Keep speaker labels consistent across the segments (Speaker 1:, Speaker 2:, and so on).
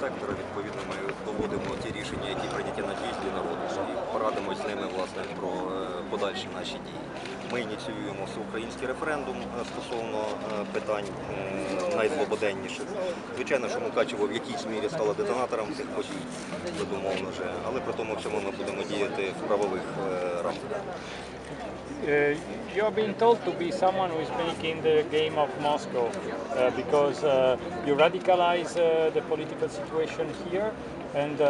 Speaker 1: сектора. Відповідно, ми доводимо ті рішення, які прийняті на з'їзді народу, і порадимось з ними власне про е, подальші наші дії. Ми ініціюємо всеукраїнський референдум е, стосовно е, питань найзлободенніших. Звичайно, що Мукачево в якійсь мірі стало детонатором цих подій, безумовно вже, але при тому всьому ми будемо діяти в правових рамках.
Speaker 2: Uh, you're being told to be someone who is making the game of Moscow uh, because uh, you radicalize uh, the political situation here and uh,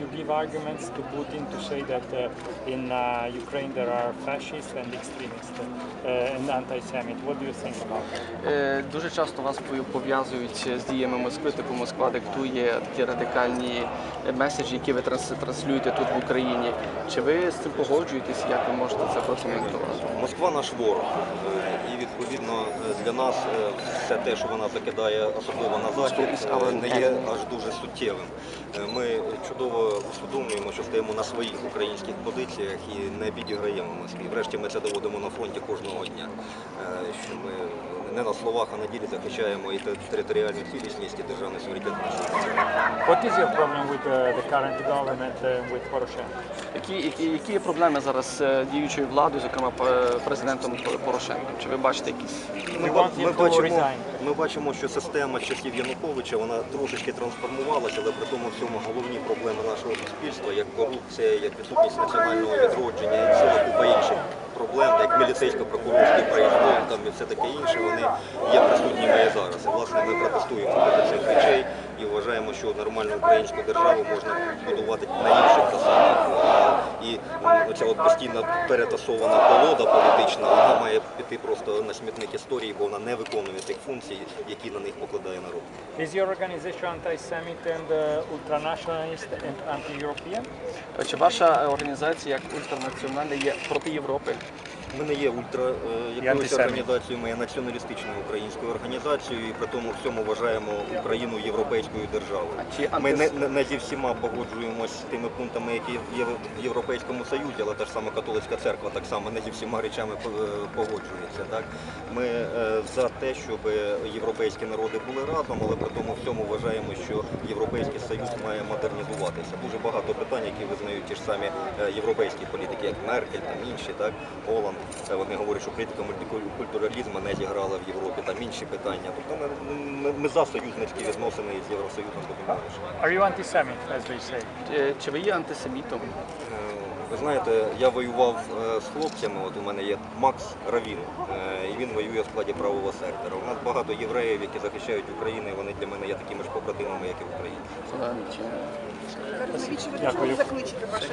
Speaker 2: you give arguments to Putin to say that uh, in uh, Ukraine there are fascists and extremists uh, and anti-Semit. What do you think about that?
Speaker 3: Е, Дуже часто вас пов'язують з діями Москви, типу Москва диктує такі радикальні меседжі, які ви транс- транслюєте тут в Україні. Чи ви з цим погоджуєтесь? Як ви можете це прокоментувати?
Speaker 1: Москва наш ворог, Е, і відповідно е, для нас е, все те, що вона закидає, особливо на захід, е, не є аж дуже суттєвим. Е, Ми чудово усвідомлюємо, що стоїмо на своїх українських позиціях і не підіграємо Москві. Врешті ми це доводимо на фронті кожного дня. е, Що ми не на словах, а на ділі захищаємо і територіальну цілісність, і державний суверенітет.
Speaker 2: What is your problem with uh, the current government uh, with Poroshenko?
Speaker 3: Які, які, які є проблеми зараз з діючою владою, зокрема п- президентом Порошенком? Чи ви бачите якісь?
Speaker 1: Ми,
Speaker 2: We
Speaker 1: ба-
Speaker 2: want him
Speaker 1: ми,
Speaker 2: to
Speaker 1: бачимо,
Speaker 2: resign.
Speaker 1: ми бачимо, що система часів Януковича вона трошечки трансформувалася, але при тому всьому головні проблеми нашого суспільства, як корупція, як відсутність національного відродження, і ціла купа інших проблем, як міліцейсько-прокурорський произвол там і все таке інше, вони є присутніми і зараз. І власне ми протестуємо і вважаємо, що нормальну українську державу можна будувати на інших засадах. І оця от постійно перетасована колода політична, вона має піти просто на смітник історії, бо вона не виконує тих функцій, які на них покладає народ.
Speaker 2: Is your organization anti-Semit and uh, ultranationalist and anti-European?
Speaker 3: Чи ваша організація як ультранаціональна є проти Європи?
Speaker 1: Ми не є ультра е, якоюсь організацією, ми є націоналістичною українською організацією і при тому всьому вважаємо Україну європейською державою. Ми не, не, не зі всіма погоджуємось з тими пунктами, які є в Європейському Союзі, але та ж сама католицька церква так само не зі всіма речами е, погоджується. Так ми е, за те, щоб європейські народи були разом, але при тому всьому вважаємо, що європейський союз має модернізуватися. Дуже багато питань, які визнають ті ж самі е, європейські політики, як Меркель, там інші, так Голланд. Е, Вони говорять, що політика мультикультуралізму не зіграла в Європі, там інші питання. Тобто ми, ми, ми за союзницькі відносини з Євросоюзом будемо.
Speaker 2: Are you anti-Semit, as they say?
Speaker 3: Е, Чи ви є антисемітом?
Speaker 1: Е, Ви знаєте, я воював е, з хлопцями. От у мене є Макс Равін, е, і він воює в складі правого сектора. У нас багато євреїв, які захищають Україну, і вони для мене є такими ж побратимами, як і в Україні.
Speaker 3: Е, чи-
Speaker 2: Дякую.
Speaker 4: Ваших